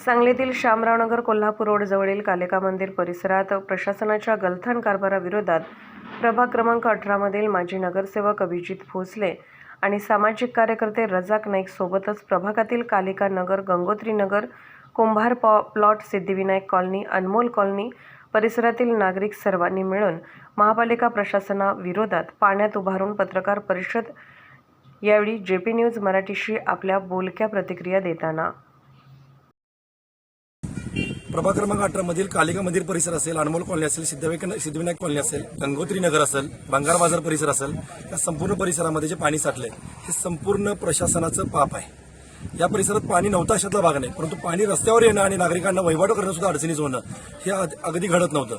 सांगलीतील शामरावनगर कोल्हापूर रोड जवळील कालिका मंदिर परिसरात प्रशासनाच्या गलथान कारभाराविरोधात प्रभाग क्रमांक अठरामधील माजी नगरसेवक अभिजित भोसले आणि सामाजिक कार्यकर्ते रजाक नाईक सोबतच प्रभागातील कालिका नगर गंगोत्री नगर कुंभार पॉ plot Siddhivinayak colony Anmol colony परिसरातील नागरिक सर्वांनी मिळून महापालिका प्रशासनाविरोधात पाण्यात उभारून पत्रकार परिषद यावेळी जे पी न्यूज मराठीशी आपल्या बोलक्या प्रतिक्रिया देताना प्रभाग क्रमांक अठरा मधील कालिका मंदिर परिसर असेल अनमोल कॉलनी असेल सिद्धविनायक कॉलनी असेल गंगोत्री नगर असेल बंगार बाजार परिसर असेल या संपूर्ण परिसरामध्ये जे पाणी साठले हे संपूर्ण प्रशासनाचं पाप आहे. या परिसरात पाणी नव्हता अशातला भाग नाही परंतु पाणी रस्त्यावर येणं आणि नागरिकांना वहिवाटो करणं सुद्धा अडचणीचं होणं हे अगदी घडत नव्हतं.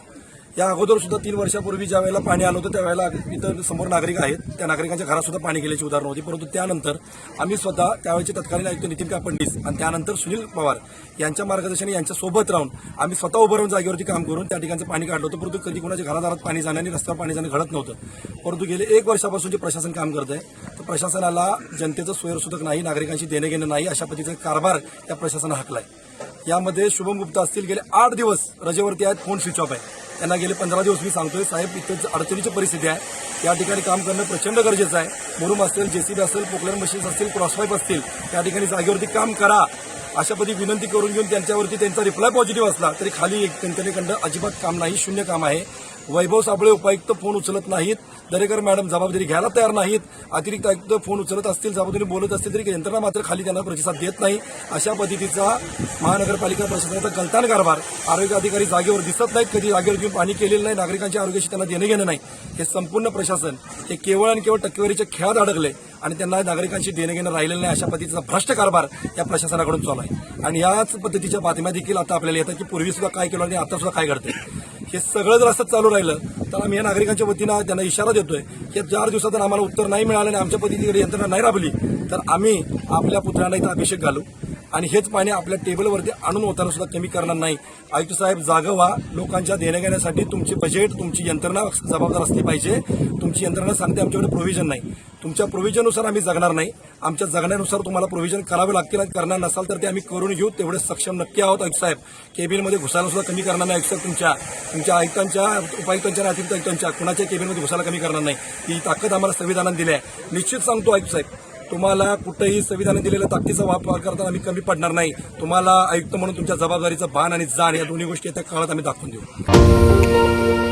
या अगोदर सुद्धा तीन वर्षापूर्वी ज्या वेळेला पाणी आलं होतं त्यावेळेला इथं समोर नागरिक आहेत. त्या नागरिकांच्या घरात सुद्धा पाणी गेल्याची उदाहरणं होती. परंतु त्यानंतर आम्ही स्वतः त्यावेळेचे तत्कालीन आयुक्त नितीन कापडणीस आणि त्यानंतर सुनील पवार यांच्या मार्गदर्शनाने यांच्या सोबत राहून आम्ही स्वतः उभं राहून जागेवरती काम करून त्या ठिकाणचं पाणी काढलं होतं. परंतु कधी कोणाच्या घरादारात पाणी जाणं आणि रस्त्यावर पाणी जाणं घडत नव्हतं. परंतु गेले एक वर्षापासून जे प्रशासन काम करत आहे प्रशासनाला जनतेचं सोयरसुदक नाही नागरिकांशी देणं घेणं नाही अशा पद्धतीचा कारभार त्या प्रशासनानं हाकलाय. यामध्ये शुभम गुप्ता असतील गेले आठ दिवस रजेवरती आहेत फोन स्विच ऑफ आहे. त्यांना गेले पंधरा दिवस मी सांगतोय साहेब इथं अडचणीची परिस्थिती आहे. या ठिकाणी काम करणं प्रचंड गरजेचं आहे. मुरुम असेल जेसीबी असेल पोकलर मशीन्स असतील क्रॉसपाईप असतील त्या ठिकाणी जागेवरती काम करा. अशा पद्धती विनंती करून घेऊन त्यांच्यावरती त्यांचा रिप्लाय पॉझिटिव्ह असला तरी खाली एक त्यांच्याकडं अजिबात काम नाही शून्य काम आहे. वैभव साबळे उपायुक्त फोन उचलत नाहीत. दरेकर मॅडम जबाबदारी घ्यायला तयार नाहीत. अतिरिक्त आयुक्त फोन उचलत असतील जबाबदारी बोलत असतील तरी यंत्रणा मात्र खाली त्यांना प्रतिसाद देत नाही. अशा पद्धतीचा महानगरपालिका प्रशासनाचा गलतान कारभार आरोग्य अधिकारी जागेवर दिसत नाहीत. कधी जागेवर घेऊन पाणी केलेलं नाही. नागरिकांच्या आरोग्याशी त्यांना देणं घेणं नाही. हे संपूर्ण प्रशासन हे केवळ आणि केवळ टक्केवारीच्या खेळात अडकले आणि त्यांना नागरिकांशी देणं घेणं राहिलेलं नाही अशा पद्धतीचा भ्रष्ट कारभार या प्रशासनाकडून चालू आहे. आणि याच पद्धतीच्या बातम्या देखील आता आपल्याला येतात की पूर्वी सुद्धा काय केलं आणि आता सुद्धा काय घडतंय. हे सगळं जर असं चालू राहिलं तर आम्ही या नागरिकांच्या वतीनं त्यांना इशारा देतोय की चार दिवसात जर आम्हाला उत्तर नाही मिळालं आणि आमच्या पद्धतीकडे यंत्रणा नाही राबली तर आम्ही आपल्या पुतळ्यांना इथं अभिषेक घालू. आणि हेच पाणी आपल्या टेबलवरती आणून होताना सुद्धा कमी करणार नाही. आयुक्त साहेब जागं व्हा. लोकांच्या देण्याघेण्यासाठी तुमचे तुमची बजेट तुमची यंत्रणा जबाबदार असली पाहिजे. तुमची यंत्रणा सांगते आमच्याकडे प्रोव्हिजन नाही. तुमच्या प्रोव्हिजननुसार आम्ही जगणार नाही. आमच्या जगण्यानुसार तुम्हाला प्रोव्हिजन करावे लागतील आणि करणार नसाल तर ते आम्ही करून घेऊ. तेवढे सक्षम नक्की आहोत आयुक्त साहेब. केबिनमध्ये घुसायला सुद्धा कमी करणार नाही आयुक्त साहेब. तुमच्या तुमच्या आयुक्तांच्या उपायुक्तांच्या आणि अतिरिक्त आयुक्तांच्या कुणाच्या केबिनमध्ये घुसायला कमी करणार नाही. ही ताकद आम्हाला संविधानाने दिली आहे. निश्चित सांगतो आयुक्त साहेब तुम्हाला कुठेही संविधानाने दिलेल्या ताकदीचा वापर करताना आम्ही कमी पडणार नाही. तुम्हाला आयुक्त म्हणून तुमच्या जबाबदारीचं भान आणि जाण या दोन्ही गोष्टी त्या काळात आम्ही दाखवून देऊ.